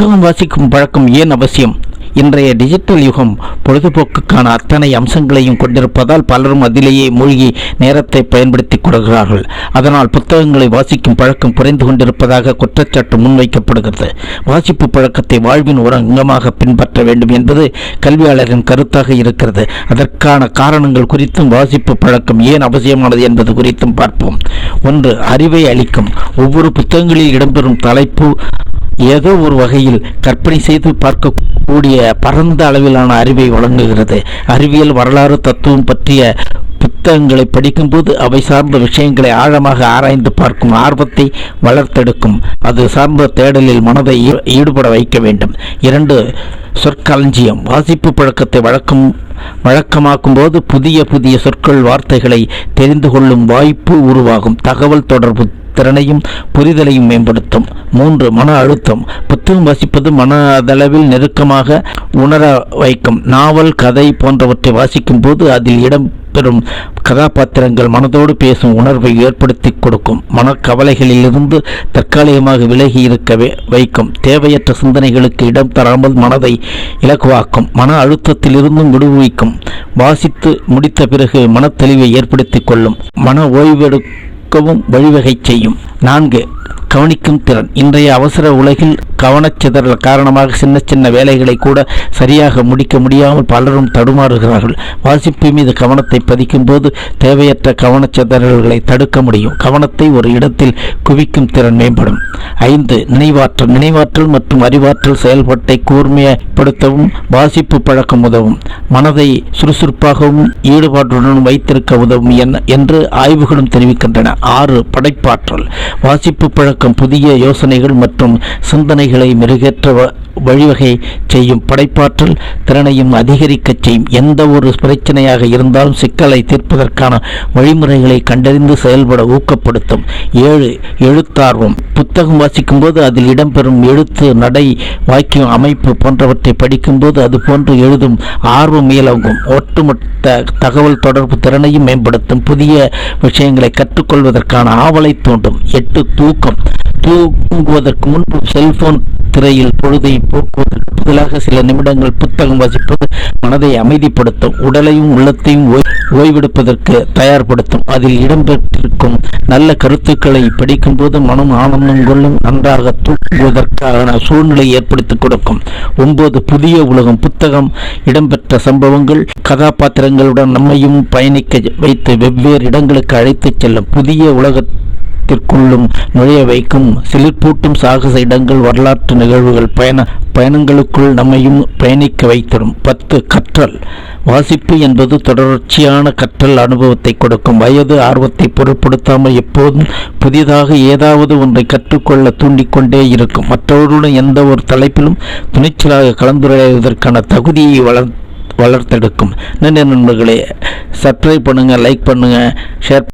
புத்தகம் வாசிக்கும் பழக்கம் ஏன் அவசியம்? இன்றைய டிஜிட்டல் யுகம் பொழுதுபோக்குக்கான அத்தனை அம்சங்களையும் கொண்டிருப்பதால் பலரும் அதிலேயே மூழ்கி நேரத்தை பயன்படுத்திக் கொள்கிறார்கள். அதனால் புத்தகங்களை வாசிக்கும் பழக்கம் குறைந்து கொண்டிருப்பதாக குற்றச்சாட்டு முன்வைக்கப்படுகிறது. வாசிப்பு பழக்கத்தை வாழ்வின் ஒரு அங்கமாக பின்பற்ற வேண்டும் என்பது கல்வியாளரின் கருத்தாக இருக்கிறது. அதற்கான காரணங்கள் குறித்தும் வாசிப்பு பழக்கம் ஏன் அவசியமானது என்பது குறித்தும் பார்ப்போம். ஒன்று அறிவை அளிக்கும். ஒவ்வொரு புத்தகங்களில் இடம்பெறும் தலைப்பு ஏதோ ஒரு வகையில் கற்பனை செய்து பார்க்கக்கூடிய பரந்த அளவிலான அறிவை வழங்குகிறது. அறிவியல் வரலாறு தத்துவம் பற்றிய புத்தகங்களை படிக்கும்போது அவை சார்ந்த விஷயங்களை ஆழமாக ஆராய்ந்து பார்க்கும் ஆர்வத்தை வளர்த்தெடுக்கும். அது சார்ந்த தேடலில் மனதை ஈ- ஈடுபட வைக்க வேண்டும். இரண்டு சொற்களஞ்சியம். வாசிப்பு பழக்கத்தை வழக்கம் வழக்கமாக்கும் போது புதிய புதிய சொற்கள் வார்த்தைகளை தெரிந்து கொள்ளும் வாய்ப்பு உருவாகும். தகவல் தொடர்பு திறனையும் புரிதலையும் மேம்படுத்தும். மூன்று மன அழுத்தம். புத்தகம் வாசிப்பது மனதளவில் நெருக்கமாக உணர வைக்கும். நாவல் கதை போன்றவற்றை வாசிக்கும் போது அதில் பெறும் கதாபாத்திரங்கள் மனதோடு பேசும் உணர்வை ஏற்படுத்தி கொடுக்கும். மனக்கவலைகளிலிருந்து தற்காலிகமாக விலகி இருக்கவே வைக்கும். தேவையற்ற சிந்தனைகளுக்கு இடம் தராமல் மனதை இலகுவாக்கும். மன அழுத்தத்திலிருந்தும் விடுவிக்கும். வாசித்து முடித்த பிறகு மனத்தெளிவை ஏற்படுத்தி கொள்ளும். மன ஓய்வெடு ஓய்வெடுக்கவும் வழிவகை செய்யும். நான்கு கவனிக்கும் திறன். இன்றைய அவசர உலகில் கவனச்சிதறல் காரணமாக சின்ன சின்ன வேலைகளை கூட சரியாக முடிக்க முடியாமல் பலரும் தடுமாறுகிறார்கள். வாசிப்பு மீது கவனத்தை பதிக்கும் போது தேவையற்ற கவனச்சிதறல்களை தடுக்க முடியும். கவனத்தை ஒரு இடத்தில் குவிக்கும் திறன் மேம்படும். ஐந்து நினைவாற்றல். நினைவாற்றல் மற்றும் அறிவாற்றல் செயல்பாட்டை கூர்மையப்படுத்தவும் வாசிப்பு பழக்கம் உதவும். மனதை சுறுசுறுப்பாகவும் ஈடுபாட்டுடன் வைத்திருக்க உதவும் என்று ஆய்வுகளும் தெரிவிக்கின்றன. ஆறு படைப்பாற்றல். வாசிப்பு பழக்கம் புதிய யோசனைகள் மற்றும் சிந்தனைகளை மெருகேற்ற வ- வழிவகை செய்யும் படைப்பாற்றல் திறனையும் அதிகரிக்கச் செய்யும். எந்த ஒரு பிரச்சனையாக இருந்தாலும் சிக்கலை தீர்ப்பதற்கான வழிமுறைகளை கண்டறிந்து செயல்பட ஊக்கப்படுத்தும். ஏழு எழுத்தார்வம். புத்தகம் வாசிக்கும்போது அதில் இடம்பெறும் எழுத்து நடை வாக்கியம் அமைப்பு போன்றவற்றை படிக்கும்போது அது போன்று எழுதும் ஆர்வம் இயலங்கும் ஒட்டுமொத்த தகவல் தொடர்பு திறனையும் மேம்படுத்தும் புதிய விஷயங்களை கற்றுக்கொள்வதற்கான ஆவலை தூண்டும். எட்டு தூக்கம். தூங்குவதற்கு முன்பு செல்போன் திரையில் பொழுதை போக்குவதற்கு பதிலாக சில நிமிடங்கள் புத்தகம் வாசிப்பது மனதை அமைதிப்படுத்தும் உடலையும் உள்ளத்தையும் ஓய்வெடுப்பதற்கு தயார்படுத்தும். அதில் இடம்பெற்றிருக்கும் நல்ல கருத்துக்களை படிக்கும்போது மனம் ஆனந்தம் கொள்ளும் நன்றாக தூங்குவதற்கான சூழ்நிலை ஏற்படுத்திக் கொடுக்கும். ஒன்பது புதிய உலகம் புத்தகம் இடம்பெற்ற சம்பவங்கள் கதாபாத்திரங்களுடன் நம்மையும் பயணிக்க வைத்து வெவ்வேறு இடங்களுக்கு அழைத்துச் செல்லும். புதிய உலக உலகத்திற்குள்ளும் நுழைய வைக்கும் சிலிர்ப்பூட்டும் சாகச இடங்கள் வரலாற்று நிகழ்வுகள் பயண பயணங்களுக்குள் நம்மையும் பயணிக்க வைத்திடும். பத்து கற்றல். வாசிப்பு என்பது தொடர்ச்சியான கற்றல் அனுபவத்தை கொடுக்கும். வயது ஆர்வத்தை பொருட்படுத்தாமல் எப்போதும் புதிதாக ஏதாவது ஒன்றை கற்றுக்கொள்ள தூண்டிக்கொண்டே இருக்கும். மற்றவர்களுடன் எந்த ஒரு தலைப்பிலும் துணிச்சலாக கலந்துரையாடுவதற்கான தகுதியை வளர் வளர்த்தெடுக்கும். நன்றி நண்பர்களே. சப்ஸ்கிரைப் பண்ணுங்கள் லைக் பண்ணுங்கள் ஷேர்